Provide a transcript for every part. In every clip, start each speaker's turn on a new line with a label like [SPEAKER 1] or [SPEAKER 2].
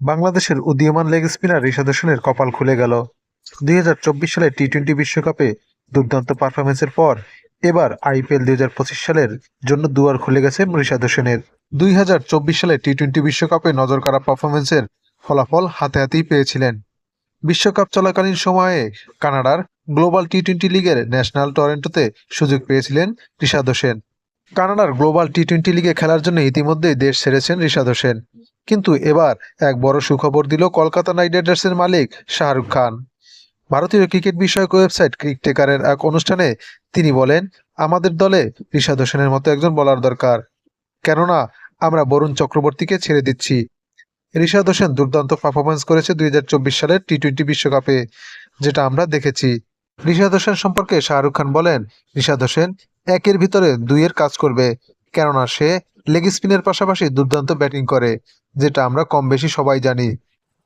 [SPEAKER 1] বাংলাদেশের উদীয়মান leg spinner Rishad হোসেনের কপাল খুলে গেল। দুই সালে টি টোয়েন্টি বিশ্বকাপে দুর্দান্ত পারফরমেন্সের পর এবার আইপিএল দুই হাজার পঁচিশ সালের জন্য দুয়ার খুলে গেছে রিশাদ হোসেনের। দুই সালে টি টোয়েন্টি বিশ্বকাপে নজর কাড়া পারফরমেন্সের ফলাফল হাতে হাতেই পেয়েছিলেন। বিশ্বকাপ চলাকালীন সময়ে কানাডার গ্লোবাল টি টোয়েন্টি লিগের ন্যাশনাল টরেন্টোতে সুযোগ পেয়েছিলেন রিশাদ হোসেন। কানাডার গ্লোবাল টি টোয়েন্টি লিগে খেলার জন্য ইতিমধ্যেই দেশ ছেড়েছেন ঋষাদ হোসেন। কিন্তু এবার এক বড় সুখবর দিল কলকাতা নাইট রাইডার্সের মালিক শাহরুখ খান। ভারতীয় ক্রিকেট বিষয়ক ওয়েবসাইট ক্রিকটেকারের এক অনুষ্ঠানে তিনি বলেন, আমাদের দলে ঋষাদ হোসেনের মতো একজন বলার দরকার। কেননা, আমরা বরুণ চক্রবর্তীকে ছেড়ে দিচ্ছি। ঋষাদ হোসেন দুর্দান্ত পারফরমেন্স করেছে দুই হাজার চব্বিশ সালের টি টোয়েন্টি বিশ্বকাপে, যেটা আমরা দেখেছি। ঋষাদ হোসেন সম্পর্কে শাহরুখ খান বলেন ঋষাদ হোসেন একের ভিতরে দুইয়ের কাজ করবে। কেননা, সে লেগ স্পিনের পাশাপাশি দুর্দান্ত ব্যাটিং করে। যেটা আমরা কম বেশি সবাই জানি।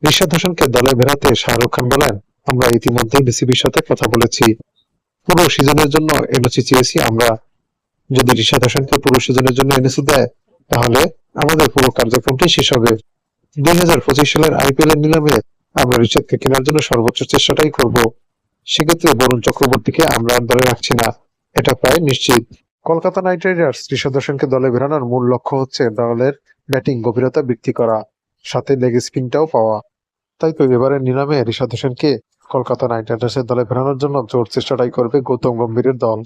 [SPEAKER 1] ঋষাদ হোসেনকে দলে বেরাতে শাহরুখ খান বলেন আমরা ইতিমধ্যেই বিসিবির সাথে কথা বলেছি। পুরো সিজনের জন্য এনওসি চেয়েছি আমরা। যদি ঋষাদ হোসেনকে পুরো সিজনের জন্য এনওসি দেয় তাহলে আমাদের পুরো কার্যক্রমটি শেষ হবে। দুই হাজার পঁচিশ সালের আইপিএল এর নিলামে আমরা ঋষাদকে কেনার জন্য সর্বোচ্চ চেষ্টাটাই করব। সেক্ষেত্রে বরুণ চক্রবর্তীকে আমরা আর দলে রাখছি না। এটা প্রায় নিশ্চিত। কলকাতা নাইট রাইডার্স ঋষাদ হোসেনকে দলে বেরানোর মূল লক্ষ্য হচ্ছে দলের ব্যাটিং গভীরতা বৃদ্ধি করা, সাথে লেগ স্পিনটাও পাওয়া। তাই তো এবারের নিলামে ঋষাদ হোসেনকে কলকাতা নাইট রাইডার্সের দলে ফেরানোর জন্য জোর চেষ্টাটাই করবে গৌতম গম্ভীরের দল।